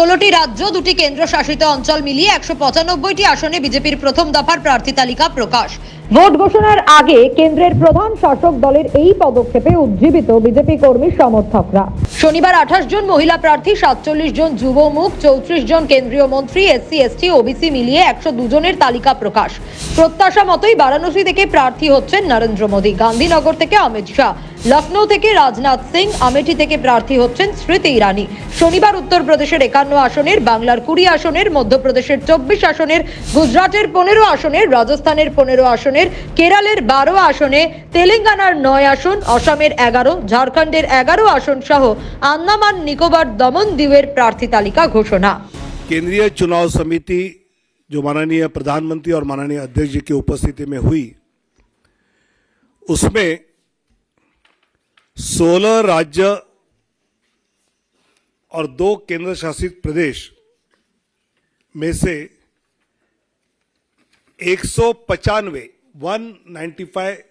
ষোলোটি রাজ্য দুটি কেন্দ্রশাসিত অঞ্চল মিলিয়ে একশো পঁচানব্বইটি আসনে বিজেপির প্রথম দফার প্রার্থী তালিকা প্রকাশ। ভোট ঘোষণার আগে কেন্দ্রের প্রধান শাসক দলের এই পদক্ষেপে উজ্জীবিত বিজেপি কর্মী সমর্থকরা। শনিবার আঠাশ জন মহিলা প্রার্থী সাতচল্লিশ জন যুব মুখ চৌত্রিশ জন কেন্দ্রীয় মন্ত্রী এসসি এসটি ওবিসি মিলিয়ে একশো দুজনের তালিকা প্রকাশ। প্রত্যাশা মতোই বারাণসী থেকে প্রার্থী হচ্ছেন নরেন্দ্র মোদী গান্ধীনগর থেকে অমিত শাহ। লখনৌ থেকে রাজনাথ সিং আমেঠি থেকে প্রার্থী হচ্ছেন স্মৃতি ইরানি শনিবার উত্তরপ্রদেশের একান্ন আসনের বাংলার কুড়ি আসনের মধ্যপ্রদেশের চব্বিশ আসনের গুজরাটের পনেরো আসনের রাজস্থানের পনেরো আসনের কেরালের বারো আসনে তেলেঙ্গানার নয় আসন অসমের এগারো ঝাড়খণ্ডের এগারো আসন সহ আন্দামান নিকোবর দমন দ্বীপের প্রার্থী তালিকা ঘোষণা केंद्रीय चुनाव समिति जो माननीय प्रधानमंत्री और माननीय अध्यक्ष जी की उपस्थिति में हुई उसमें 16 राज्य और दो केंद्र शासित प्रदेश में से एक सौ पचानवे वन नाइन्टी फाइव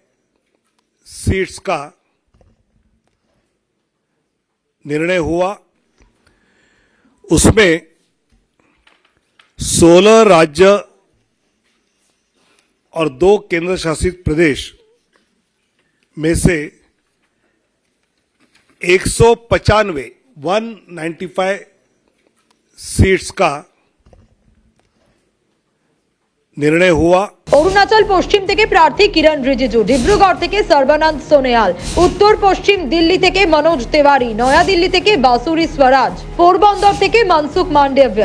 सीट्स का निर्णय हुआ। उसमें 16 राज्य और दो केंद्र शासित प्रदेश में से एक सौ पचानवे वन नाइन्टी फाइव सीट्स का निर्णय हुआ অরুণাচল পশ্চিম থেকে প্রার্থী কিরণ রিজিজু ডিব্রুগড় থেকে সর্বানন্দ সোনেয়াল উত্তর পশ্চিম দিল্লি থেকে মনোজ তেওয়ারি নয়াদিল্লি থেকে বাসুরি স্বরাজ পোরবন্দর থেকে মনসুখ মান্ডেব্য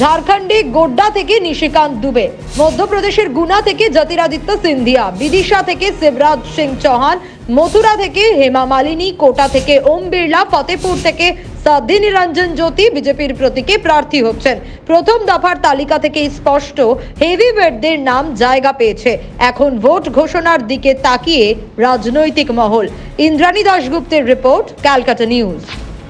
ঝাড়খণ্ডে গোড্ডা থেকে নিশিকান্ত দুবে, মধ্যপ্রদেশের গুনা থেকে জ্যোতিরাদিত্য সিন্ধিয়া, বিদিশা থেকে শিবরাজ সিং চৌহান, মথুরা থেকে হেমা মালিনী, কোটা থেকে ওম বিড়লা, ফতেপুর থেকে সাধ্বী জ্যোতি বিজেপির প্রতীকে প্রার্থী হচ্ছেন। প্রথম দফার তালিকা থেকেই স্পষ্ট হেভি ওয়েটদের নাম জায়গা পেয়েছে। এখন ভোট ঘোষণার দিকে তাকিয়ে রাজনৈতিক মহল। ইন্দ্রাণী দাশগুপ্তের রিপোর্ট, ক্যালকাটা নিউজ।